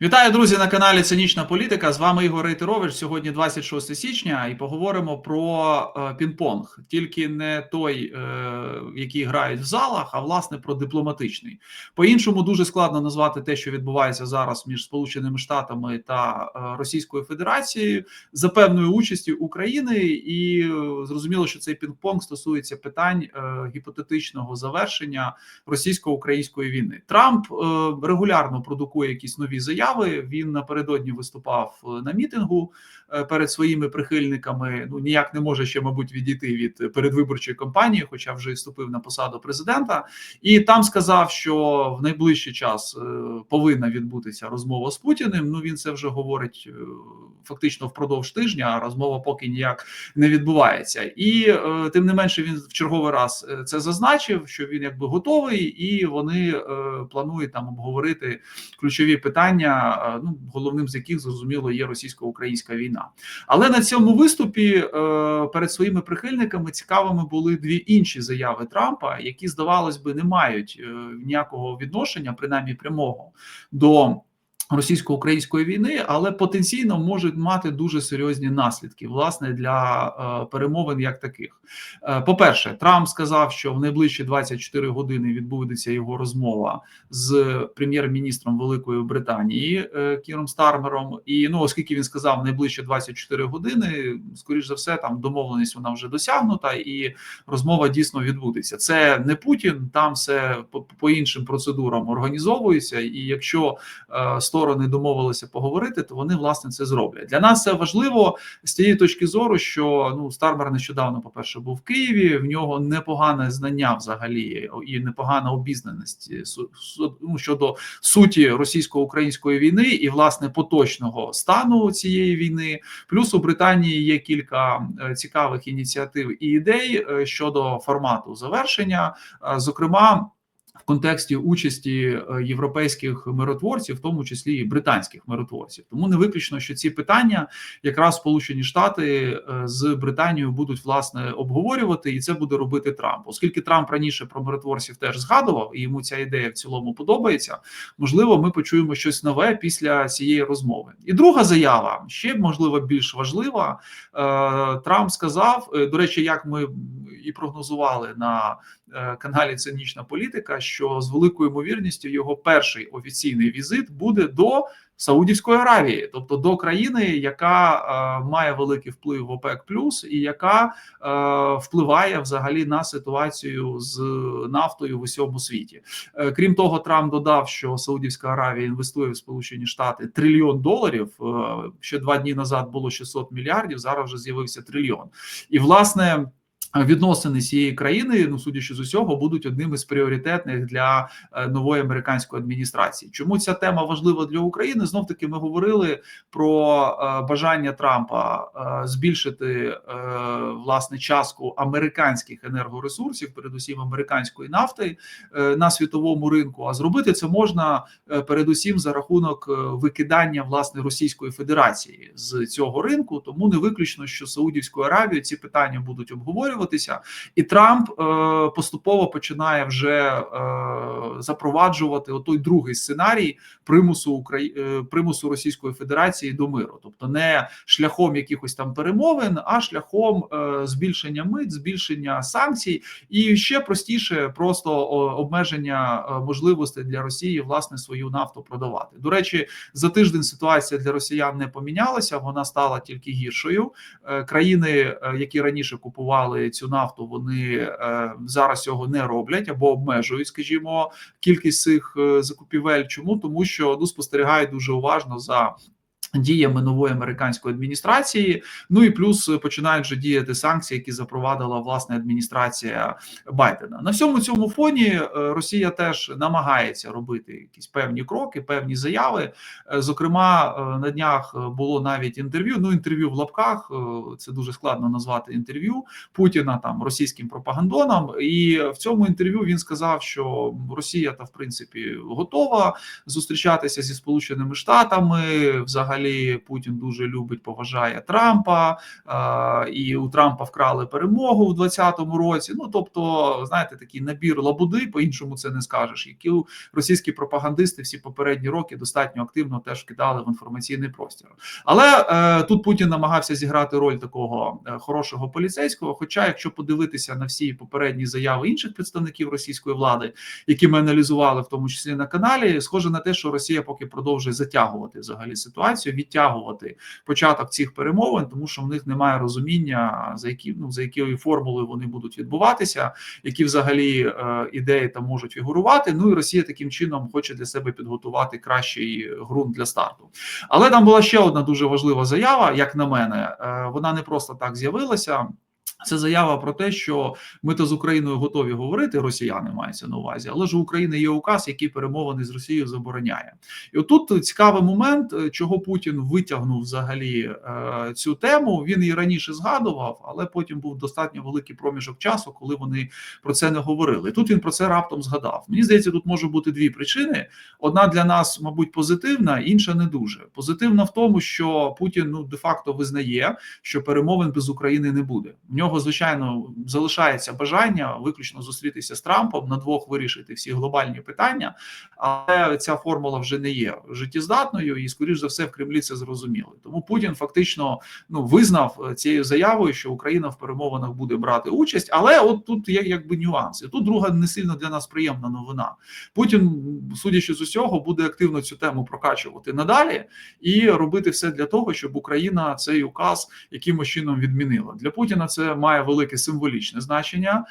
Вітаю, друзі, на каналі Цинічна Політика. З вами Ігор Рейтерович. Сьогодні 26 січня, і поговоримо про е, пінг-понг. Тільки не той, е, який грають в залах, а власне про дипломатичний. По-іншому дуже складно назвати те, що відбувається зараз між Сполученими Штатами та е, Російською Федерацією за певною участю України, і зрозуміло, що цей пінг-понг стосується питань гіпотетичного завершення російсько-української війни. Трамп регулярно продукує якісь нові заяви. Він напередодні виступав е, на мітингу е, перед своїми прихильниками. Ну ніяк не може ще, мабуть, відійти від передвиборчої кампанії, хоча вже і вступив на посаду президента, і там сказав, що в найближчий час е, повинна відбутися розмова з Путіним. Ну він це вже говорить фактично впродовж тижня. Розмова поки ніяк не відбувається, і тим не менше він в черговий раз це зазначив, що він якби готовий, і вони планують там обговорити ключові питання ну головним з яких зрозуміло є російсько-українська війна. Але на цьому виступі е, перед своїми прихильниками цікавими були дві інші заяви Трампа, які здавалось би не мають е, ніякого відношення, принаймні прямого до російсько-української війни, але потенційно можуть мати дуже серйозні наслідки власне для е, перемовин як таких. Е, По перше, Трамп сказав, що в найближчі 24 години відбудеться його розмова з прем'єр-міністром Великої Британії е, Кіром Стармером. І ну, оскільки він сказав найближчі 24 години, скоріш за все, там домовленість вона вже досягнута, і розмова дійсно відбудеться. Це не Путін, там все по, іншим процедурам організовується, і якщо е, сторони домовилися поговорити, то вони власне це зроблять. Для нас це важливо з тієї точки зору, що ну Стармер нещодавно, по перше, був в Києві. В нього непогане знання взагалі і непогана обізнаність ну, щодо суті російсько-української війни і власне поточного стану цієї війни. Плюс у Британії є кілька е, цікавих ініціатив і ідей е, щодо формату завершення, е, зокрема в контексті участі е, європейських миротворців, в тому числі і британських миротворців. Тому не виключно, що ці питання якраз Сполучені Штати е, з Британією будуть власне обговорювати, і це буде робити Трамп, оскільки Трамп раніше про миротворців теж згадував, і йому ця ідея в цілому подобається. Можливо, ми почуємо щось нове після цієї розмови. І друга заява ще можливо більш важлива. Е, Трамп сказав до речі, як ми і прогнозували на каналі Цинічна політика що з великою ймовірністю його перший офіційний візит буде до Саудівської Аравії, тобто до країни, яка е, має великий вплив в ОПЕК і яка е, впливає взагалі на ситуацію з нафтою в усьому світі. Е, крім того, Трамп додав, що Саудівська Аравія інвестує в Сполучені Штати трильйон доларів. Е, ще два дні назад було 600 мільярдів. Зараз вже з'явився трильйон, і власне відносини цієї країни, ну судячи з усього, будуть одним із пріоритетних для е, нової американської адміністрації. Чому ця тема важлива для України? Знов таки ми говорили про е, бажання Трампа е, збільшити власне частку американських енергоресурсів, передусім американської нафти на світовому ринку. А зробити це можна передусім за рахунок викидання власне Російської Федерації з цього ринку. Тому не виключно, що Саудівською Аравією ці питання будуть обговорювати обговорюватися, і Трамп е, поступово починає вже е, запроваджувати отой другий сценарій примусу Украї... е, примусу Російської Федерації до миру, тобто не шляхом якихось там перемовин, а шляхом е, збільшення мит, збільшення санкцій, і ще простіше, просто обмеження е, можливостей для Росії власне свою нафту продавати. До речі, за тиждень ситуація для Росіян не помінялася, вона стала тільки гіршою. Е, країни, які раніше купували цю нафту вони е, зараз цього не роблять або обмежують, скажімо, кількість цих е, закупівель. Чому тому, що ну спостерігають дуже уважно за Діями нової американської адміністрації, ну і плюс починають вже діяти санкції, які запровадила власне адміністрація Байдена. На всьому цьому фоні е, Росія теж намагається робити якісь певні кроки, певні заяви. Е, зокрема, е, на днях було навіть інтерв'ю. Ну, інтерв'ю в лапках це дуже складно назвати інтерв'ю Путіна там російським пропагандоном. І в цьому інтерв'ю він сказав, що Росія та в принципі готова зустрічатися зі Сполученими Штатами взагалі взагалі Путін дуже любить, поважає Трампа, е, і у Трампа вкрали перемогу в 2020 році. Ну тобто, знаєте, такий набір лабуди, по іншому це не скажеш, які російські пропагандисти всі попередні роки достатньо активно теж кидали в інформаційний простір. Але е, тут Путін намагався зіграти роль такого е, хорошого поліцейського. Хоча, якщо подивитися на всі попередні заяви інших представників російської влади, які ми аналізували, в тому числі на каналі, схоже на те, що Росія поки продовжує затягувати взагалі ситуацію, відтягувати початок цих перемовин, тому що в них немає розуміння за які ну за якою формулою вони будуть відбуватися, які взагалі е, ідеї там можуть фігурувати. Ну і Росія таким чином хоче для себе підготувати кращий ґрунт для старту. Але там була ще одна дуже важлива заява, як на мене, е, вона не просто так з'явилася. Це заява про те, що ми то з Україною готові говорити, росіяни мається на увазі, але ж у України є указ, який перемовини з Росією забороняє. І отут цікавий момент, е, чого Путін витягнув взагалі е, цю тему. Він її раніше згадував, але потім був достатньо великий проміжок часу, коли вони про це не говорили. І Тут він про це раптом згадав. Мені здається, тут може бути дві причини: одна для нас, мабуть, позитивна, інша не дуже. Позитивна в тому, що Путін ну де факто визнає, що перемовин без України не буде. В нього звичайно залишається бажання виключно зустрітися з Трампом на двох вирішити всі глобальні питання, але ця формула вже не є життєздатною, і скоріш за все в Кремлі це зрозуміли. Тому Путін фактично ну визнав цією заявою, що Україна в перемовинах буде брати участь. Але от тут є якби нюанси. Тут друга не сильно для нас приємна новина. Путін, судячи з усього, буде активно цю тему прокачувати надалі і робити все для того, щоб Україна цей указ якимось чином відмінила. Для Путіна це має велике символічне значення.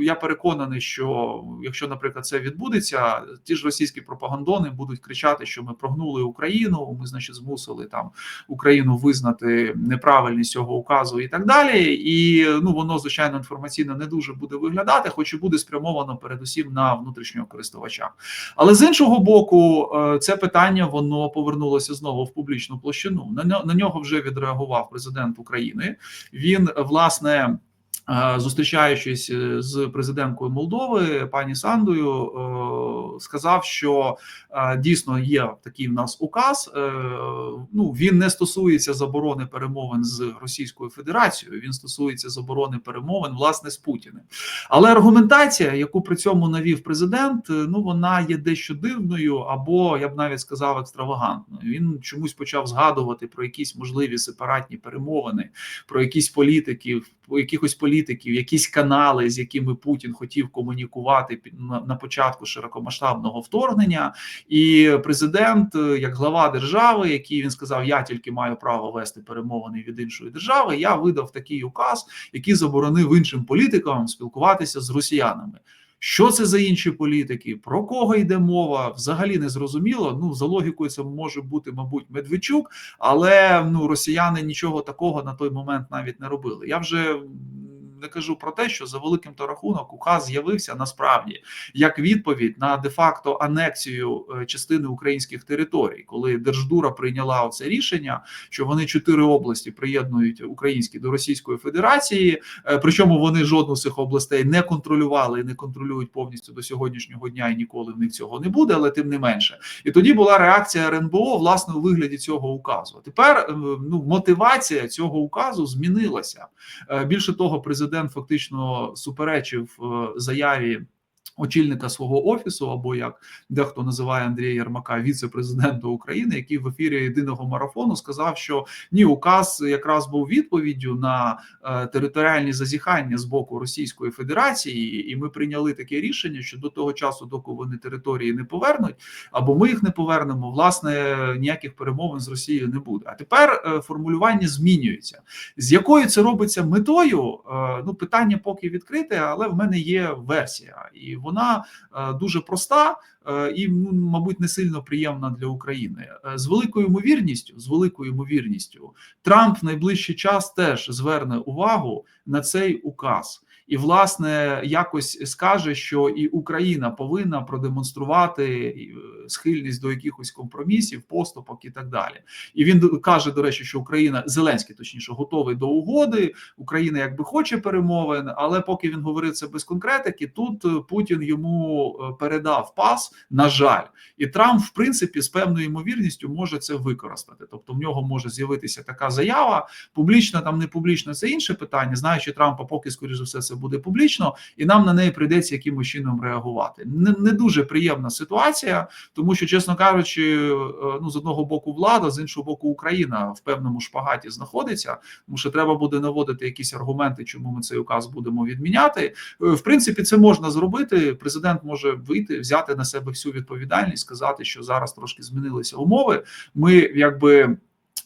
Я переконаний, що якщо, наприклад, це відбудеться, ті ж російські пропагандони будуть кричати, що ми прогнули Україну. Ми, значить, змусили там Україну визнати неправильність цього указу і так далі. І ну воно звичайно інформаційно не дуже буде виглядати, хоч і буде спрямовано передусім на внутрішнього користувача. Але з іншого боку, е, це питання воно повернулося знову в публічну площину. На нього вже відреагував президент України. Він власне. Зустрічаючись е, з президенткою Молдови, пані Сандою, е, сказав, що е, дійсно є такий в нас указ. Ну він не стосується заборони перемовин з Російською Федерацією. Він стосується заборони перемовин власне з Путіним. Але аргументація, яку при цьому навів президент, ну вона є дещо дивною, або я б навіть сказав екстравагантною. Він чомусь почав згадувати про якісь можливі сепаратні перемовини, про якісь політиків, якихось політиків політиків, якісь канали, з якими Путін хотів комунікувати на початку широкомасштабного вторгнення, і президент, е, як глава держави, який він сказав: Я тільки маю право вести перемовини від іншої держави. Я видав такий указ, який заборонив іншим політикам спілкуватися з росіянами. Що це за інші політики? Про кого йде мова? Взагалі не зрозуміло. Ну за логікою, це може бути, мабуть, Медведчук, але ну росіяни нічого такого на той момент навіть не робили. Я вже не кажу про те, що за великим то рахунок указ з'явився насправді як відповідь на де-факто анексію е, частини українських територій, коли Держдура прийняла це рішення, що вони чотири області приєднують українські до Російської Федерації. Е, причому вони жодну з цих областей не контролювали і не контролюють повністю до сьогоднішнього дня, і ніколи в них цього не буде, але тим не менше. І тоді була реакція РНБО власне у вигляді цього указу. Тепер е, ну мотивація цього указу змінилася. Більше того, президент президент фактично суперечив е, заяві очільника свого офісу, або як дехто називає Андрія Єрмака, віце-президента України, який в ефірі єдиного марафону сказав, що ні, указ якраз був відповіддю на е, територіальні зазіхання з боку Російської Федерації, і ми прийняли таке рішення, що до того часу, доки вони території не повернуть, або ми їх не повернемо, власне ніяких перемовин з Росією не буде. А тепер е, формулювання змінюється. З якою це робиться метою? Е, ну питання поки відкрите, але в мене є версія і вона е, дуже проста е, і, ну, мабуть, не сильно приємна для України. Е, з великою ймовірністю, з великою ймовірністю, Трамп в найближчий час теж зверне увагу на цей указ. І власне якось скаже, що і Україна повинна продемонструвати е, схильність до якихось компромісів, поступок і так далі. І він каже, до речі, що Україна Зеленський, точніше, готовий до угоди. Україна якби хоче перемовин, але поки він говорив це без конкретики, тут е, Путін йому е, передав пас. На жаль, і Трамп, в принципі, з певною ймовірністю може це використати. Тобто, в нього може з'явитися така заява. Публічно там не публічно це інше питання. Знаючи Трампа, поки скоріш за все це буде публічно, і нам на неї прийдеться якимось чином реагувати. Не, не дуже приємна ситуація, тому що, чесно кажучи, е, ну з одного боку влада, з іншого боку, Україна в певному шпагаті знаходиться. Тому що треба буде наводити якісь аргументи, чому ми цей указ будемо відміняти. Е, В принципі, це можна зробити. Президент може вийти, взяти на себе всю відповідальність, сказати, що зараз трошки змінилися умови. Ми якби.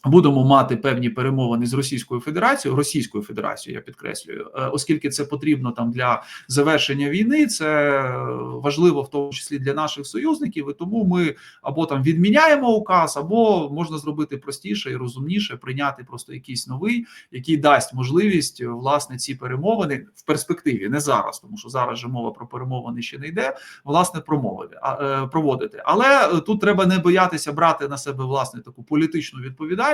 Будемо мати певні перемовини з Російською Федерацією, Російською Федерацією, я підкреслюю, е, оскільки це потрібно там для завершення війни, це важливо в тому числі для наших союзників. І тому ми або там відміняємо указ, або можна зробити простіше і розумніше, прийняти просто якийсь новий, який дасть можливість власне ці перемовини в перспективі, не зараз, тому що зараз же мова про перемовини ще не йде. Власне, промовити е, проводити. Але тут треба не боятися брати на себе власне таку політичну відповідальність.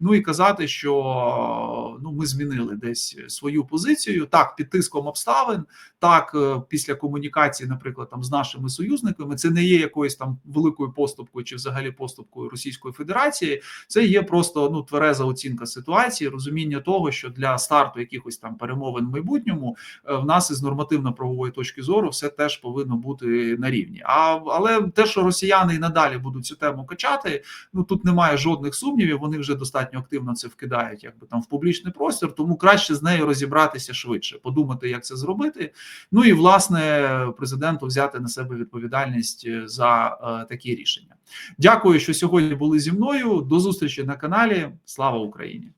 Ну і казати, що ну ми змінили десь свою позицію так під тиском обставин, так е, після комунікації, наприклад, там з нашими союзниками, це не є якоюсь там великою поступкою чи взагалі поступкою Російської Федерації. Це є просто ну твереза оцінка ситуації, розуміння того, що для старту якихось там перемовин в майбутньому е, в нас із нормативно-правової точки зору все теж повинно бути на рівні. А але те, що росіяни і надалі будуть цю тему качати, ну тут немає жодних сумнівів. Вони вже достатньо активно це вкидають, якби там в публічний простір. Тому краще з нею розібратися швидше, подумати, як це зробити. Ну і власне президенту взяти на себе відповідальність е, за е, такі рішення. Дякую, що сьогодні були зі мною. До зустрічі на каналі. Слава Україні!